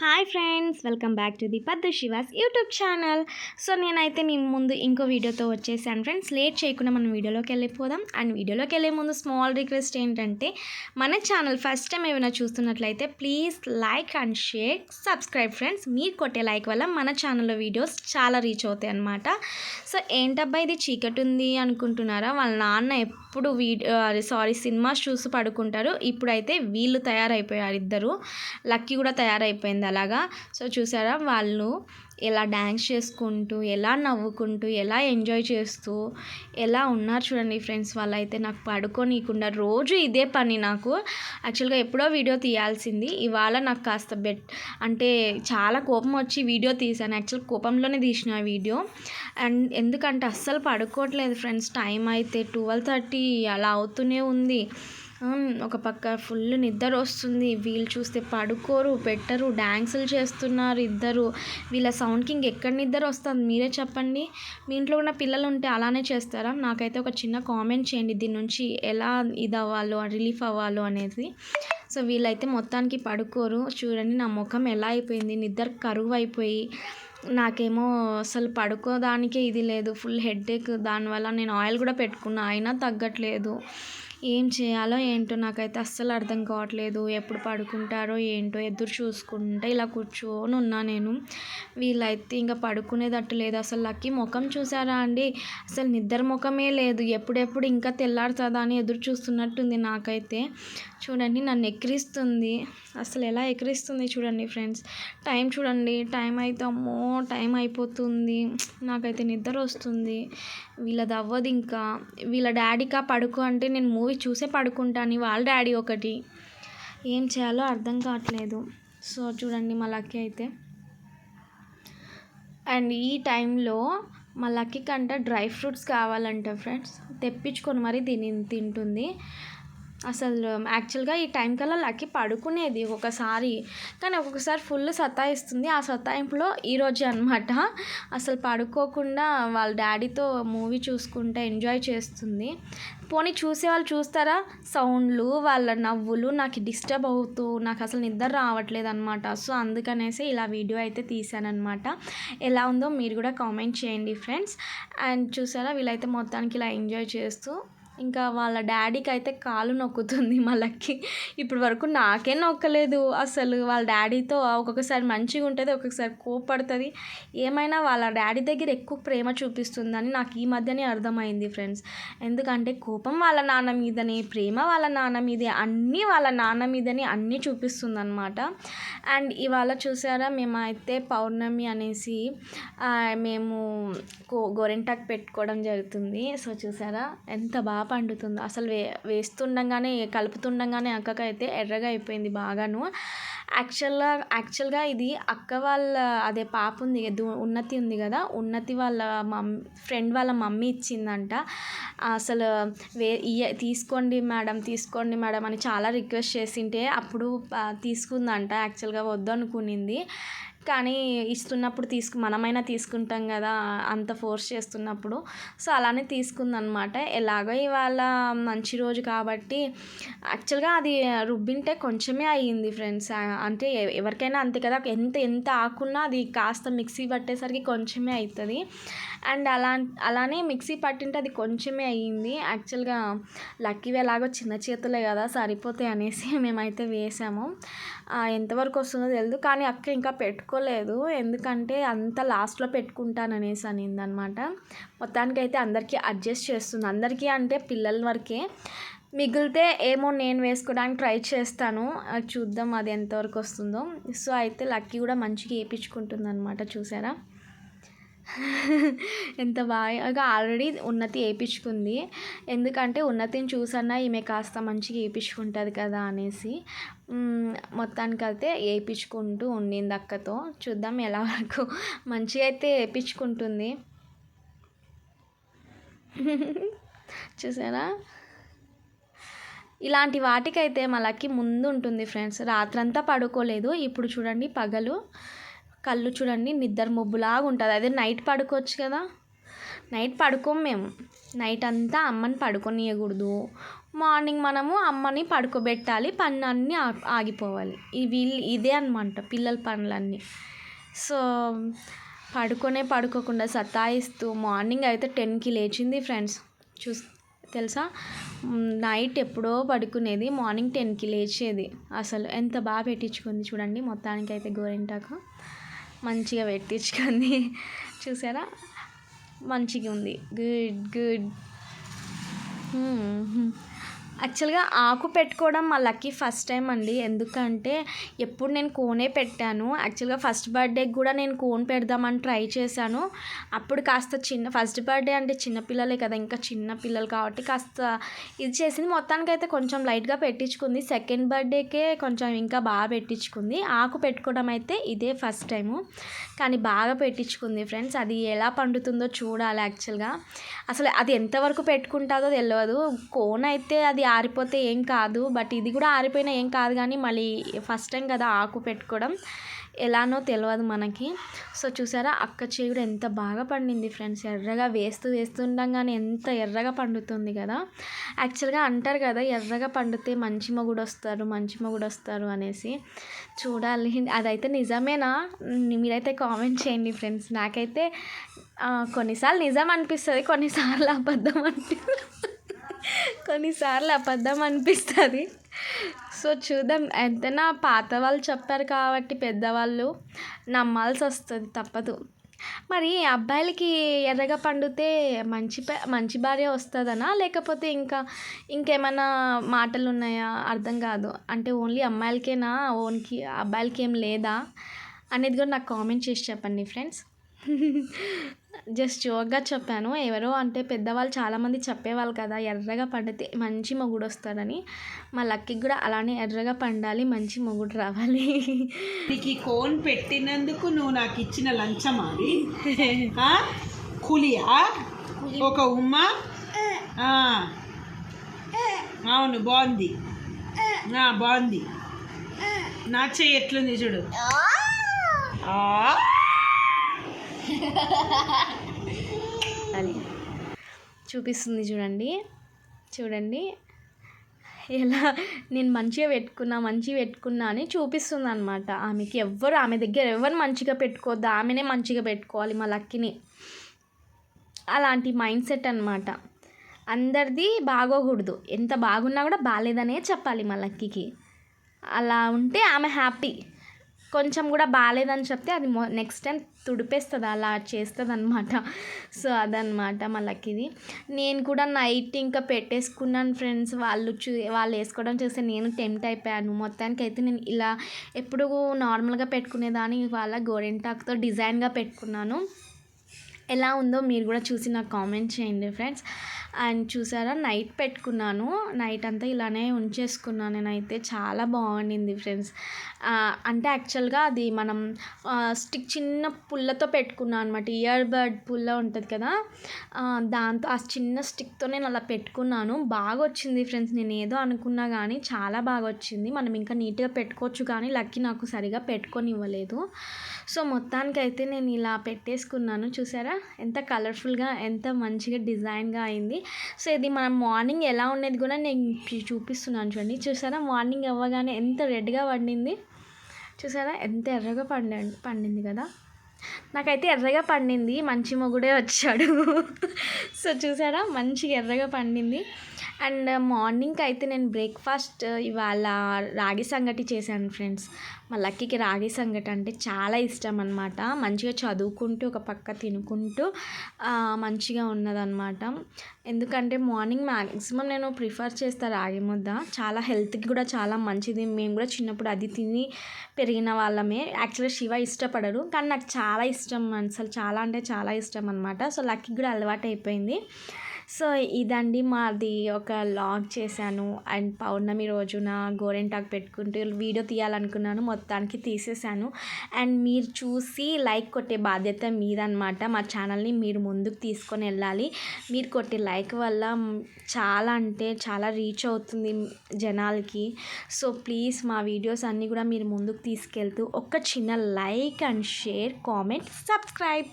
Hi friends welcome back to the Paddu Siva's YouTube channel. So నేనైతే మీ ముందు ఇంకో వీడియోతో వచ్చేసాను ఫ్రెండ్స్. లేట్ చేయకుండా మనం వీడియోలోకి వెళ్ళిపోదాం. అండ్ వీడియోలోకి వెళ్ళే ముందు స్మాల్ రిక్వెస్ట్ ఏంటంటే మన ఛానల్ ఫస్ట్ టైం ఏమైనా చూస్తున్నట్లయితే please like and share subscribe friends. మీరు కొట్టే లైక్ వల్ల మన ఛానల్లో వీడియోస్ చాలా రీచ్ అవుతాయి అనమాట సో ఏంటబ్బా ఇది చీకటి ఉంది అనుకుంటున్నారా? వాళ్ళ నాన్న ఎప్పుడు వీడియో సారీ సినిమాస్ చూసి పడుకుంటారు. ఇప్పుడైతే వీళ్ళు తయారైపోయారు ఇద్దరు. లక్కీ కూడా తయారైపోయింది. అలాగా? సో చూసారా? వాళ్ళు ఎలా డ్యాన్స్ చేసుకుంటూ ఎలా నవ్వుకుంటూ ఎలా ఎంజాయ్ చేస్తూ ఎలా ఉన్నారు చూడండి ఫ్రెండ్స్ వాళ్ళైతే. నాకు పడుకోనీయకుండా రోజు ఇదే పని నాకు. యాక్చువల్గా ఎప్పుడో వీడియో తీయాల్సింది. ఇవాళ నాకు కాస్త బెట్ అంటే చాలా కోపం వచ్చి వీడియో తీశాను. యాక్చువల్ కోపంలోనే తీసిన వీడియో. అండ్ ఎందుకంటే అస్సలు పడుకోవట్లేదు ఫ్రెండ్స్. టైం అయితే ట్వెల్వ్ థర్టీ అలా అవుతూనే ఉంది. ఒక పక్క ఫుల్ నిద్ర వస్తుంది. వీళ్ళు చూస్తే పడుకోరు పెట్టరు డ్యాన్సులు చేస్తున్నారు ఇద్దరు. వీళ్ళ సౌండ్కి ఇంకెక్కడ నిద్ర వస్తుంది? మీరే చెప్పండి. మీ ఇంట్లో ఉన్న పిల్లలు ఉంటే అలానే చేస్తారా? నాకైతే ఒక చిన్న కామెంట్ చేయండి. దీని నుంచి ఎలా ఇది అవ్వాలో రిలీఫ్ అవ్వాలో అనేది. సో వీళ్ళైతే మొత్తానికి పడుకోరు. చూడండి నా ముఖం ఎలా అయిపోయింది? నిద్ర కరువు అయిపోయి నాకేమో అసలు పడుకోదానికే ఇది లేదు. ఫుల్ హెడేక్ దానివల్ల నేను ఆయిల్ కూడా పెట్టుకున్నా. అయినా తగ్గట్లేదు. ఏం చేయాలో ఏంటో నాకైతే అస్సలు అర్థం కావట్లేదు. ఎప్పుడు పడుకుంటారో ఏంటో ఎదురు చూసుకుంటే ఇలా కూర్చొని ఉన్నా నేను. వీళ్ళైతే ఇంకా పడుకునేటట్టు లేదు. అసలు లక్కి ముఖం చూసారా అండి? అసలు నిద్ర ముఖమే లేదు. ఎప్పుడెప్పుడు ఇంకా తెల్లారుతుందా అని ఎదురు చూస్తున్నట్టుంది నాకైతే. చూడండి నన్ను ఎక్కిరిస్తుంది. అసలు ఎలా ఎక్కిరిస్తుంది చూడండి ఫ్రెండ్స్. టైం చూడండి. టైం అయితే అమ్మో టైం అయిపోతుంది. నాకైతే నిద్ర వస్తుంది. వీళ్ళది అవ్వదు ఇంకా. వీళ్ళ డాడీకా పడుకో అంటే నేను మూవీ చూసే పడుకుంటాను. వాళ్ళ డాడీ ఒకటి. ఏం చేయాలో అర్థం కావట్లేదు. సో చూడండి మా లక్కీ అయితే. అండ్ ఈ టైంలో మా లక్కీ కంట డ్రై ఫ్రూట్స్ కావాలంట ఫ్రెండ్స్. తెప్పించుకొని మరి తిని తింటుంది. అసలు యాక్చువల్గా ఈ టైం కల్లా లక్కీ పడుకునేది ఒకసారి. కానీ ఒక్కొక్కసారి ఫుల్ సతాయిస్తుంది. ఆ సతాయింపులో ఈరోజే అనమాట అసలు పడుకోకుండా వాళ్ళ డాడీతో మూవీ చూసుకుంటే ఎంజాయ్ చేస్తుంది. పోనీ చూసే వాళ్ళు చూస్తారా? సౌండ్లు వాళ్ళ నవ్వులు నాకు డిస్టర్బ్ అవుతూ నాకు అసలు నిద్ర రావట్లేదు అనమాట సో అందుకనేసి ఇలా వీడియో అయితే తీసానమాట ఎలా ఉందో మీరు కూడా కామెంట్ చేయండి ఫ్రెండ్స్. అండ్ చూసారా వీళ్ళైతే మొత్తానికి ఇలా ఎంజాయ్ చేస్తూ ఇంకా వాళ్ళ డాడీకి అయితే కాలు నొక్కుతుంది మళ్ళీ ఇప్పటి వరకు నాకే నొక్కలేదు. అసలు వాళ్ళ డాడీతో ఒక్కొక్కసారి మంచిగా ఉంటుంది ఒక్కొక్కసారి కోపడుతుంది ఏమైనా వాళ్ళ డాడీ దగ్గర ఎక్కువ ప్రేమ చూపిస్తుందని నాకు ఈ మధ్యనే అర్థమైంది ఫ్రెండ్స్. ఎందుకంటే కోపం వాళ్ళ నాన్న మీదనే ప్రేమ వాళ్ళ నాన్న మీదే అన్నీ వాళ్ళ నాన్న మీదనే అన్నీ చూపిస్తుంది అనమాట అండ్ ఇవాళ చూసారా మేమైతే పౌర్ణమి అనేసి మేము గోరెంటాకు పెట్టుకోవడం జరుగుతుంది. సో చూసారా ఎంత బాగా పండుతుంది. అసలు వే వేస్తుండగానే కలుపుతుండగానే అక్కకైతే ఎర్రగా అయిపోయింది బాగాను. యాక్చువల్గా యాక్చువల్గా ఇది అక్క వాళ్ళ అదే పాప ఉంది ఉన్నతి ఉంది కదా ఉన్నతి వాళ్ళ మమ్ ఫ్రెండ్ వాళ్ళ మమ్మీ ఇచ్చిందంట. అసలు వే ఇయ తీసుకోండి మేడం తీసుకోండి మేడం అని చాలా రిక్వెస్ట్ చేసింటే అప్పుడు తీసుకుందంట. యాక్చువల్గా వద్దు అనుకునింది కానీ ఇస్తున్నప్పుడు తీసుకు మనమైనా తీసుకుంటాం కదా అంత ఫోర్స్ చేస్తున్నప్పుడు. సో అలానే తీసుకుందనమాట ఎలాగో ఇవాళ మంచి రోజు కాబట్టి యాక్చువల్గా అది రుబ్బింటే కొంచెమే అయ్యింది ఫ్రెండ్స్. అంటే ఎవరికైనా అంతే కదా ఎంత ఎంత ఆకున్నా అది కాస్త మిక్సీ పట్టేసరికి కొంచెమే అవుతుంది అండ్ అలా అలానే మిక్సీ పట్టింటే అది కొంచెమే అయ్యింది. యాక్చువల్గా లక్కీవి ఎలాగో చిన్న చేతులే కదా సరిపోతాయి అనేసి మేమైతే వేసాము. ఎంతవరకు వస్తుందో తెలియదు కానీ అక్క ఇంకా పెట్టుకోలేదు. ఎందుకంటే అంత లాస్ట్లో పెట్టుకుంటాననేసి అనింది అనమాట మొత్తానికైతే అందరికీ అడ్జస్ట్ చేస్తుంది. అందరికీ అంటే పిల్లల వరకే. మిగిలితే ఏమో నేను వేసుకోవడానికి ట్రై చేస్తాను. అది చూద్దాం అది ఎంతవరకు వస్తుందో. సో అయితే లక్కీ కూడా మంచిగా వేయించుకుంటుంది అనమాట చూసారా? ఎంత బాగా ఆల్రెడీ ఉన్నతి వేయించుకుంది ఎందుకంటే ఉన్నతిని చూసన్నా ఈమె కాస్త మంచిగా వేయించుకుంటుంది కదా అనేసి. మొత్తానికి అయితే వేయించుకుంటూ ఉండింది అక్కతో చూద్దాం ఎలా వరకు మంచిగా అయితే వేయించుకుంటుంది చూసారా? ఇలాంటి వాటికైతే మనకి ముందు ఉంటుంది ఫ్రెండ్స్. రాత్రంతా పడుకోలేదు. ఇప్పుడు చూడండి పగలు. కళ్ళు చూడండి నిద్ర మబ్బులాగా ఉంటుంది. అదే నైట్ పడుకోవచ్చు కదా? నైట్ పడుకోం మేము. నైట్ అంతా అమ్మని పడుకొనియకూడదు. మార్నింగ్ మనము అమ్మని పడుకోబెట్టాలి పన్ను అన్నీ ఆ- ఆగిపోవాలి. ఇవి ఇదే అనమాట పిల్లల పనులన్నీ. సో పడుకొనే పడుకోకుండా సతాయిస్తూ మార్నింగ్ అయితే టెన్కి లేచింది ఫ్రెండ్స్ చూస్ తెలుసా? నైట్ ఎప్పుడో పడుకునేది మార్నింగ్ టెన్కి లేచేది. అసలు ఎంత బాగా పెట్టించుకుంది చూడండి మొత్తానికి అయితే గోరింటాకు. మంచిగా పెట్టించుకుంది చూసారా? మంచిగా ఉంది గుడ్. గుడ్ యాక్చువల్గా ఆకు పెట్టుకోవడం మా లక్కీ ఫస్ట్ టైం అండి. ఎందుకంటే ఎప్పుడు నేను కోనే పెట్టాను. యాక్చువల్గా ఫస్ట్ బర్త్డేకి కూడా నేను కోన్ పెడదామని ట్రై చేశాను. అప్పుడు కాస్త చిన్న ఫస్ట్ బర్త్డే అంటే చిన్నపిల్లలే కదా ఇంకా చిన్న పిల్లలు కాబట్టి కాస్త ఇది చేసింది. మొత్తానికైతే కొంచెం లైట్గా పెట్టించుకుంది. సెకండ్ బర్త్డేకే కొంచెం ఇంకా బాగా పెట్టించుకుంది. ఆకు పెట్టుకోవడం అయితే ఇదే ఫస్ట్ టైము. కానీ బాగా పెట్టించుకుంది ఫ్రెండ్స్. అది ఎలా పండుతుందో చూడాలి యాక్చువల్గా. అసలు అది ఎంతవరకు పెట్టుకుంటుందో తెలియదు కోన్ అయితే అది ఆరిపోతే ఏం కాదు. బట్ ఇది కూడా ఆరిపోయినా ఏం కాదు కానీ మళ్ళీ ఫస్ట్ టైం కదా ఆకు పెట్టుకోవడం. ఎలానో తెలియదు మనకి. సో చూసారా అక్క చేయుడు ఎంత బాగా పండింది ఫ్రెండ్స్. ఎర్రగా వేస్తూ వేస్తుండగానే ఎంత ఎర్రగా పండుతుంది కదా. యాక్చువల్గా అంటారు కదా ఎర్రగా పండితే మంచి మొగుడు వస్తారు మంచి మొగుడు వస్తారు అనేసి. చూడాలి. అదైతే నిజమేనా? మీరైతే కామెంట్ చేయండి ఫ్రెండ్స్. నాకైతే కొన్నిసార్లు నిజం అనిపిస్తుంది కొన్నిసార్లు అబద్ధం అనిపిస్తుంది కొన్నిసార్లు అబద్ధం అనిపిస్తుంది. సో చూద్దాం ఎంతైనా పాత వాళ్ళు చెప్పారు కాబట్టి పెద్దవాళ్ళు నమ్మాల్సి వస్తుంది తప్పదు. మరి అబ్బాయిలకి ఎర్రగా పండితే మంచి మంచి భార్య వస్తుందనా? లేకపోతే ఇంకా ఇంకేమైనా మాటలు ఉన్నాయా అర్థం కాదు. అంటే ఓన్లీ అమ్మాయిలకేనా? ఓన్కి అబ్బాయిలకి ఏం లేదా? అనేది కూడా నాకు కామెంట్ చేసి చెప్పండి ఫ్రెండ్స్. జస్ట్ జోక్గా చెప్పాను. ఎవరో అంటే పెద్దవాళ్ళు చాలామంది చెప్పేవాళ్ళు కదా ఎర్రగా పండితే మంచి మొగుడు వస్తాడని. మా లక్కీకి కూడా అలానే ఎర్రగా పండాలి మంచి మొగుడు రావాలి. నీకు ఈ కోన్ పెట్టినందుకు నువ్వు నాకు ఇచ్చిన లంచం అది? కూలియా ఒక ఉమ్మ. అవును బాగుంది. బాగుంది. నా చెయ్యి ఎట్లుంది చూడు. చూపిస్తుంది చూడండి. చూడండి. ఎలా నేను మంచిగా పెట్టుకున్నా మంచిగా పెట్టుకున్నా అని చూపిస్తుంది అనమాట ఆమెకి. ఎవ్వరు ఆమె దగ్గర ఎవరు మంచిగా పెట్టుకోవద్దు ఆమెనే మంచిగా పెట్టుకోవాలి మా లక్కిని. అలాంటి మైండ్ సెట్ అనమాట అందరిది బాగోకూడదు. ఎంత బాగున్నా కూడా బాగాలేదనే చెప్పాలి మా లక్కీకి. అలా ఉంటే ఆమె హ్యాపీ. కొంచెం కూడా బాగాలేదని చెప్తే అది నెక్స్ట్ టైం తుడిపేస్తుంది అలా చేస్తుంది అనమాట సో అదనమాట మా లక్కీది. నేను కూడా నైట్ ఇంకా పెట్టేసుకున్నాను ఫ్రెండ్స్ వాళ్ళు చూ వాళ్ళు వేసుకోవడం చూస్తే నేను టెంప్ట్ అయిపోయాను. మొత్తానికి అయితే నేను ఇలా ఎప్పుడు నార్మల్గా పెట్టుకునేదాన్ని. ఇవాళ గోరింటాకుతో డిజైన్గా పెట్టుకున్నాను. ఎలా ఉందో మీరు కూడా చూసి నాకు కామెంట్ చేయండి ఫ్రెండ్స్ అండ్ చూసారా నైట్ పెట్టుకున్నాను. నైట్ అంతా ఇలానే ఉంచేసుకున్నాను నేనైతే చాలా బాగుండింది ఫ్రెండ్స్. అంటే యాక్చువల్గా అది మనం స్టిక్ చిన్న పుల్లతో పెట్టుకున్నాను అనమాట ఇయర్ బర్డ్ పుల్ల ఉంటుంది కదా. దాంతో ఆ చిన్న స్టిక్తో నేను అలా పెట్టుకున్నాను. బాగా వచ్చింది ఫ్రెండ్స్. నేను ఏదో అనుకున్నా కానీ చాలా బాగా వచ్చింది మనం ఇంకా నీట్గా పెట్టుకోవచ్చు కానీ లక్కీ నాకు సరిగా పెట్టుకొని ఇవ్వలేదు సో మొత్తానికైతే నేను ఇలా పెట్టేసుకున్నాను చూసారా? ఎంత కలర్ఫుల్గా ఎంత మంచిగా డిజైన్గా అయింది. సో ఇది మనం మార్నింగ్ ఎలా ఉండేది కూడా నేను చూ- చూపిస్తున్నాను చూడండి. చూసారా? మార్నింగ్ అవ్వగానే ఎంత రెడ్గా పండింది. చూసారా? ఎంత ఎర్రగా పండి పండింది కదా? నాకైతే ఎర్రగా పండింది మంచి మొగుడే వచ్చాడు. సో చూసారా మంచిగా ఎర్రగా పండింది. అండ్ మార్నింగ్కి అయితే నేను బ్రేక్ఫాస్ట్ ఇవాళ రాగి సంగటి చేశాను ఫ్రెండ్స్. మా లక్కీకి రాగి సంగటి అంటే చాలా ఇష్టం అనమాట మంచిగా చదువుకుంటూ ఒక పక్క తినుకుంటూ మంచిగా ఉన్నదన్నమాట. ఎందుకంటే మార్నింగ్ మ్యాక్సిమం నేను ప్రిఫర్ చేస్తాను రాగి ముద్ద. చాలా హెల్త్కి కూడా చాలా మంచిది. మేము కూడా చిన్నప్పుడు అది తిని పెరిగిన వాళ్ళమే. యాక్చువల్గా శివ ఇష్టపడరు. కానీ నాకు చాలా ఇష్టం. అసలు చాలా అంటే చాలా ఇష్టం అనమాట సో లక్కీ కూడా అలవాటు అయిపోయింది సో ఇదండి మాది ఒక లాగ్ చేశాను. అండ్ పౌర్ణమి రోజున గోరెంటాకు పెట్టుకుంటూ వీడియో తీయాలనుకున్నాను. మొత్తానికి తీసేశాను. అండ్ మీరు చూసి లైక్ కొట్టే బాధ్యత మీదనమాట. మా ఛానల్ని మీరు ముందుకు తీసుకొని వెళ్ళాలి. మీరు కొట్టే లైక్ వల్ల చాలా అంటే చాలా రీచ్ అవుతుంది జనాలకి. సో ప్లీజ్ మా వీడియోస్ అన్నీ కూడా మీరు ముందుకు తీసుకెళ్తూ ఒక చిన్న like and share comment subscribe.